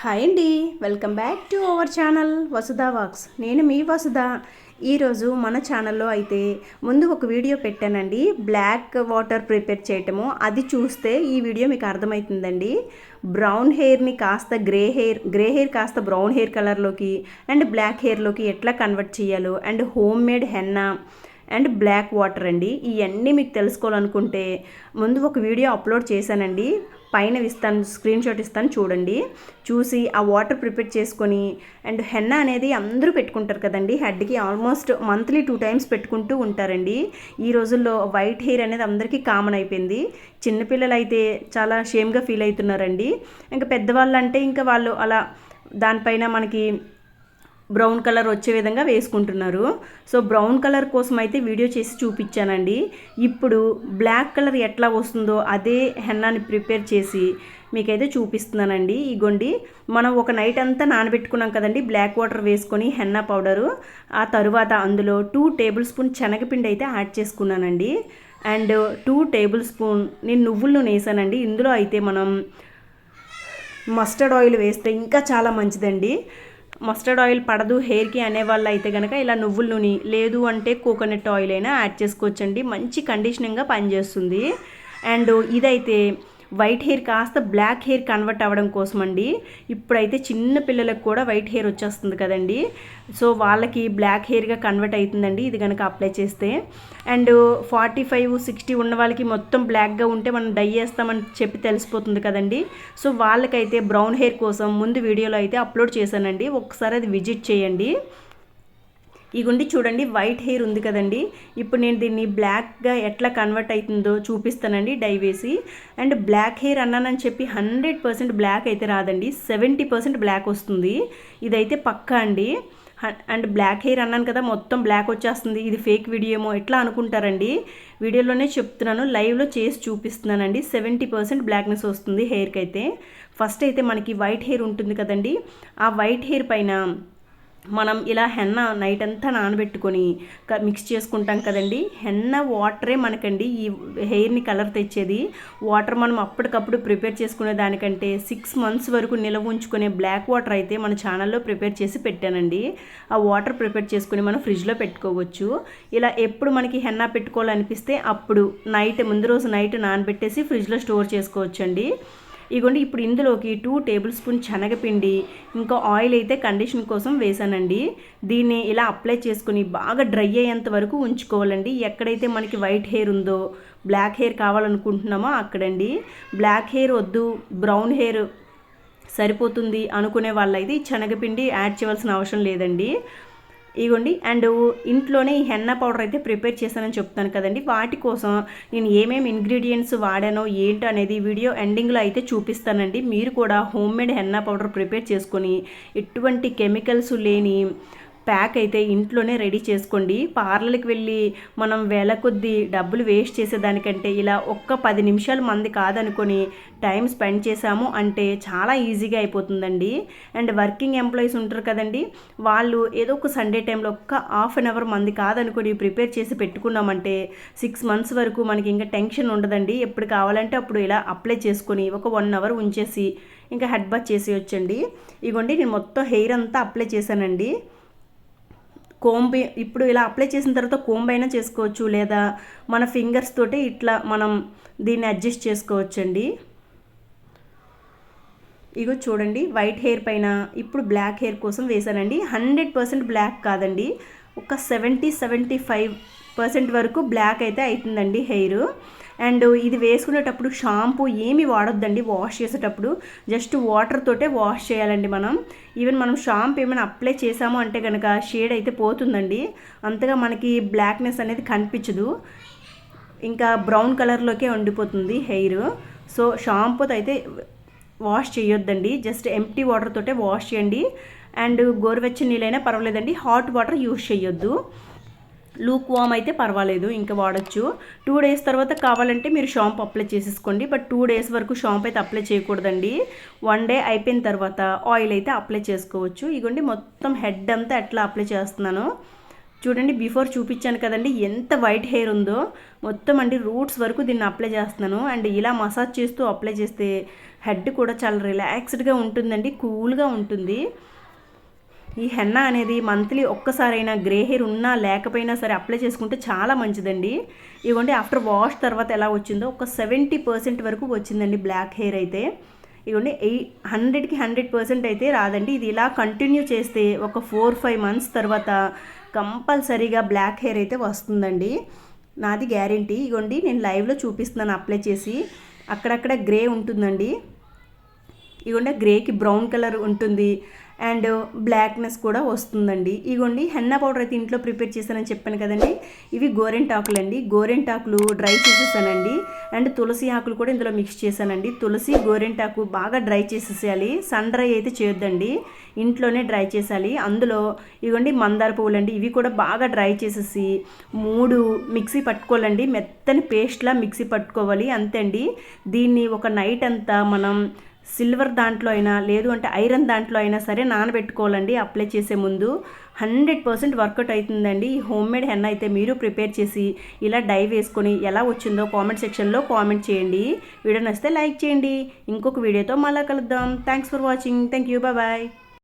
Hi అండి. Welcome back to our channel Vasudha vox. నేను మీ వసుధ. ఈరోజు మన ఛానల్లో అయితే ముందు ఒక వీడియో పెట్టానండి. బ్లాక్ వాటర్ ప్రిపేర్ చేయటము. అది చూస్తే ఈ వీడియో మీకు అర్థమవుతుందండి. బ్రౌన్ హెయిర్ని కాస్త గ్రే హెయిర్ గ్రే హెయిర్ కాస్త బ్రౌన్ హెయిర్ కలర్లోకి అండ్ బ్లాక్ హెయిర్లోకి ఎట్లా కన్వర్ట్ చేయాలో and home made henna and black water అండి. ఇవన్నీ మీకు తెలుసుకోవాలనుకుంటే ముందు ఒక వీడియో అప్లోడ్ చేశానండి. పైన ఇస్తాను స్క్రీన్ షాట్ ఇస్తాను చూడండి. చూసి ఆ వాటర్ ప్రిపేర్ చేసుకొని అండ్ హెన్న అనేది అందరూ పెట్టుకుంటారు కదండి. హెడ్కి ఆల్మోస్ట్ మంత్లీ టూ టైమ్స్ పెట్టుకుంటూ ఉంటారండి. ఈ రోజుల్లో వైట్ హెయిర్ అనేది అందరికీ కామన్ అయిపోయింది. చిన్నపిల్లలు అయితే చాలా షేమ్గా ఫీల్ అవుతున్నారండి. ఇంకా పెద్దవాళ్ళు అంటే ఇంకా వాళ్ళు అలా దానిపైన మనకి బ్రౌన్ కలర్ వచ్చే విధంగా వేసుకుంటున్నారు. సో బ్రౌన్ కలర్ కోసం అయితే వీడియో చేసి చూపించానండి. ఇప్పుడు బ్లాక్ కలర్ ఎట్లా వస్తుందో అదే హెన్నాని ప్రిపేర్ చేసి మీకైతే చూపిస్తున్నానండి. ఇగోండి మనం ఒక నైట్ అంతా నానబెట్టుకున్నాం కదండి బ్లాక్ వాటర్ వేసుకొని హెన్నా పౌడరు. ఆ తరువాత అందులో టూ టేబుల్ స్పూన్ శనగపిండి అయితే యాడ్ చేసుకున్నానండి. అండ్ టూ టేబుల్ స్పూన్ నేను నువ్వుల నూనె వేసానండి ఇందులో అయితే మనం మస్టర్డ్ ఆయిల్ వేస్తే ఇంకా చాలా మంచిదండి. మస్టర్డ్ ఆయిల్ పడదు హెయిర్కి అనే వాళ్ళు అయితే కనుక ఇలా నువ్వుల నూనె లేదు అంటే కోకోనట్ ఆయిల్ అయినా యాడ్ చేసుకోవచ్చండి. మంచి కండిషనింగ్గా పనిచేస్తుంది. అండ్ ఇదైతే వైట్ హెయిర్ కాస్త బ్లాక్ హెయిర్ కన్వర్ట్ అవ్వడం కోసం అండి ఇప్పుడైతే చిన్న పిల్లలకు కూడా వైట్ హెయిర్ వచ్చేస్తుంది కదండి. సో వాళ్ళకి బ్లాక్ హెయిర్గా కన్వర్ట్ అవుతుందండి ఇది కనుక అప్లై చేస్తే. అండ్ ఫార్టీ ఫైవ్ సిక్స్టీ ఉన్న వాళ్ళకి మొత్తం బ్లాక్గా ఉంటే మనం డై చేస్తామని చెప్పి తెలిసిపోతుంది కదండి. సో వాళ్ళకైతే బ్రౌన్ హెయిర్ కోసం ముందు వీడియోలో అయితే అప్లోడ్ చేశానండి. ఒకసారి అది విజిట్ చేయండి. ఈ గుండి చూడండి వైట్ హెయిర్ ఉంది కదండి. ఇప్పుడు నేను దీన్ని బ్లాక్గా ఎట్లా కన్వర్ట్ అవుతుందో చూపిస్తానండి డై వేసి అండ్ బ్లాక్ హెయిర్ అన్నానని చెప్పి హండ్రెడ్ పర్సెంట్ బ్లాక్ అయితే రాదండి. సెవెంటీ పర్సెంట్ బ్లాక్ వస్తుంది. ఇదైతే పక్కా అండి. అండ్ బ్లాక్ హెయిర్ అన్నాను కదా మొత్తం బ్లాక్ వచ్చేస్తుంది. ఇది ఫేక్ వీడియోమో ఎట్లా అనుకుంటారండి? వీడియోలోనే చెప్తున్నాను. లైవ్లో చేసి చూపిస్తున్నానండి. సెవెంటీ పర్సెంట్ బ్లాక్నెస్ వస్తుంది హెయిర్కి అయితే ఫస్ట్ అయితే మనకి వైట్ హెయిర్ ఉంటుంది కదండి. ఆ వైట్ హెయిర్ పైన మనం ఇలా హెన్న నైట్ అంతా నానబెట్టుకొని మిక్స్ చేసుకుంటాం కదండి. హెన్న వాటరే మనకండి ఈ హెయిర్ని కలర్ తెచ్చేది. వాటర్ మనం అప్పటికప్పుడు ప్రిపేర్ చేసుకునే దానికంటే సిక్స్ మంత్స్ వరకు నిల్వ ఉంచుకునే బ్లాక్ వాటర్ అయితే మన ఛానల్లో ప్రిపేర్ చేసి పెట్టానండి. ఆ వాటర్ ప్రిపేర్ చేసుకుని మనం ఫ్రిడ్జ్లో పెట్టుకోవచ్చు. ఇలా ఎప్పుడు మనకి హెన్న పెట్టుకోవాలనిపిస్తే అప్పుడు నైట్ ముందు రోజు నైట్ నానబెట్టేసి ఫ్రిడ్జ్లో స్టోర్ చేసుకోవచ్చండి. ఇగోండి ఇప్పుడు ఇందులోకి టూ టేబుల్ స్పూన్ శనగపిండి ఇంకా ఆయిల్ అయితే కండిషన్ కోసం వేసానండి దీన్ని ఇలా అప్లై చేసుకుని బాగా డ్రై అయ్యేంత వరకు ఉంచుకోవాలండి. ఎక్కడైతే మనకి వైట్ హెయిర్ ఉందో బ్లాక్ హెయిర్ కావాలనుకుంటున్నామో అక్కడండి. బ్లాక్ హెయిర్ వద్దు బ్రౌన్ హెయిర్ సరిపోతుంది అనుకునే వాళ్ళైతే ఈ శనగపిండి యాడ్ చేయవలసిన అవసరం లేదండి. ఇగోండి అండ్ ఇంట్లోనే ఈ హెన్న పౌడర్ అయితే ప్రిపేర్ చేశానని చెప్తాను కదండి. వాటి కోసం నేను ఏమేమి ఇంగ్రీడియంట్స్ వాడానో ఏంటో అనేది వీడియో ఎండింగ్లో అయితే చూపిస్తానండి. మీరు కూడా home made henna powder prepare చేసుకొని ఎటువంటి కెమికల్స్ లేని ప్యాక్ అయితే ఇంట్లోనే రెడీ చేసుకోండి. పార్లర్కి వెళ్ళి మనం వేల కొద్దీ డబ్బులు వేస్ట్ చేసేదానికంటే ఇలా ఒక్క పది నిమిషాలు మంది కాదనుకొని టైం స్పెండ్ చేశాము అంటే చాలా ఈజీగా అయిపోతుందండి. అండ్ వర్కింగ్ ఎంప్లాయీస్ ఉంటారు కదండి వాళ్ళు ఏదో ఒక సండే టైంలో ఒక్క హాఫ్ అన్ అవర్ మంది కాదనుకొని ప్రిపేర్ చేసి పెట్టుకున్నామంటే సిక్స్ మంత్స్ వరకు మనకి ఇంకా టెన్షన్ ఉండదండి. ఎప్పుడు కావాలంటే అప్పుడు ఇలా అప్లై చేసుకొని ఒక వన్ అవర్ ఉంచేసి ఇంకా హెడ్ బాత్ చేసి వచ్చండి ఇగోండి నేను మొత్తం హెయిర్ అంతా అప్లై చేశానండి. కోంబి ఇప్పుడు ఇలా అప్లై చేసిన తర్వాత కోంబ్ అయినా చేసుకోవచ్చు లేదా మన ఫింగర్స్ తోటి ఇట్లా మనం దీన్ని అడ్జస్ట్ చేసుకోవచ్చండి. ఇగో చూడండి వైట్ హెయిర్ పైన ఇప్పుడు బ్లాక్ హెయిర్ కోసం వేసానండి హండ్రెడ్ పర్సెంట్ బ్లాక్ కాదండి. ఒక సెవెంటీ సెవెంటీ ఫైవ్ పర్సెంట్ వరకు బ్లాక్ అయితే అవుతుందండి హెయిర్ అండ్ ఇది వేసుకునేటప్పుడు షాంపూ ఏమి వాడొద్దండి వాష్ చేసేటప్పుడు. జస్ట్ వాటర్ తోటే వాష్ చేయాలండి మనం. ఈవెన్ మనం షాంపూ ఏమైనా అప్లై చేసాము అంటే కనుక షేడ్ అయితే పోతుందండి. అంతగా మనకి బ్లాక్నెస్ అనేది కనిపించదు. ఇంకా బ్రౌన్ కలర్లోకే ఉండిపోతుంది హెయిర్. సో షాంపూతో అయితే వాష్ చేయొద్దండి. జస్ట్ ఎంటీ వాటర్ తోటే వాష్ చేయండి. అండ్ గోరువెచ్చని నీళ్ళైనా పర్వాలేదండి. హాట్ వాటర్ యూజ్ చేయొద్దు. లూక్ వామ్ అయితే పర్వాలేదు ఇంకా వాడచ్చు. టూ డేస్ తర్వాత కావాలంటే మీరు షాంప్ అప్లై చేసేసుకోండి బట్ టూ డేస్ వరకు షాంప్ అయితే అప్లై చేయకూడదండి. వన్ డే అయిపోయిన తర్వాత ఆయిల్ అయితే అప్లై చేసుకోవచ్చు. ఇగోండి మొత్తం హెడ్ అంతా ఎట్లా అప్లై చేస్తున్నాను. చూడండి బిఫోర్ చూపించాను కదండి ఎంత వైట్ హెయిర్ ఉందో. మొత్తం అండి రూట్స్ వరకు దీన్ని అప్లై చేస్తున్నాను. అండ్ ఇలా మసాజ్ చేస్తూ అప్లై చేస్తే హెడ్ కూడా చాలా రిలాక్స్డ్గా ఉంటుందండి కూల్గా ఉంటుంది. ఈ హెన్నా అనేది మంత్లీ ఒక్కసారైనా గ్రే హెయిర్ ఉన్నా లేకపోయినా సరే అప్లై చేసుకుంటే చాలా మంచిదండి. ఇవ్వండి ఆఫ్టర్ వాష్ తర్వాత ఎలా వచ్చిందో ఒక సెవెంటీ పర్సెంట్ వరకు వచ్చిందండి బ్లాక్ హెయిర్ అయితే. ఇవ్వండి ఎయి హండ్రెడ్కి హండ్రెడ్ పర్సెంట్ అయితే రాదండి. ఇది ఇలా కంటిన్యూ చేస్తే ఒక ఫోర్ ఫైవ్ మంత్స్ తర్వాత కంపల్సరీగా బ్లాక్ హెయిర్ అయితే వస్తుందండి. నాది గ్యారంటీ. ఇగోండి నేను లైవ్లో చూపిస్తున్నాను అప్లై చేసి. అక్కడక్కడ గ్రే ఉంటుందండి. ఇగోండి గ్రేకి బ్రౌన్ కలర్ ఉంటుంది అండ్ బ్లాక్నెస్ కూడా వస్తుందండి. ఇగోండి హెన్నా పౌడర్ అయితే ఇంట్లో ప్రిపేర్ చేశానని చెప్పాను కదండి. ఇవి గోరెంటాకులు అండి గోరెంటాకులు డ్రై చేసేసానండి. అండ్ తులసి ఆకులు కూడా ఇందులో మిక్స్ చేశానండి. తులసి గోరెంటాకు బాగా డ్రై చేసేసేయాలి. సన్ డ్రై అయితే చేయొద్దండి. ఇంట్లోనే డ్రై చేసేయాలి. అందులో ఇగోండి మందార పువ్వులు అండి ఇవి కూడా బాగా డ్రై చేసేసి మూడు మిక్సీ పట్టుకోవాలండి. మెత్తని పేస్ట్లా మిక్సీ పట్టుకోవాలి. అంతే అండి. దీన్ని ఒక నైట్ అంతా మనం సిల్వర్ దాంట్లో అయినా లేదు అంటే ఐరన్ దాంట్లో అయినా సరే నానబెట్టుకోవాలండి అప్లై చేసే ముందు. హండ్రెడ్ పర్సెంట్ వర్కౌట్ అవుతుందండి. ఈ హోమ్ మేడ్ హెన్న అయితే మీరు ప్రిపేర్ చేసి ఇలా డై వేసుకొని ఎలా వచ్చిందో కామెంట్ సెక్షన్లో కామెంట్ చేయండి. వీడియో నచ్చితే లైక్ చేయండి. ఇంకొక వీడియోతో మళ్ళీ కలుద్దాం. Thanks for watching. Thank you. Bye.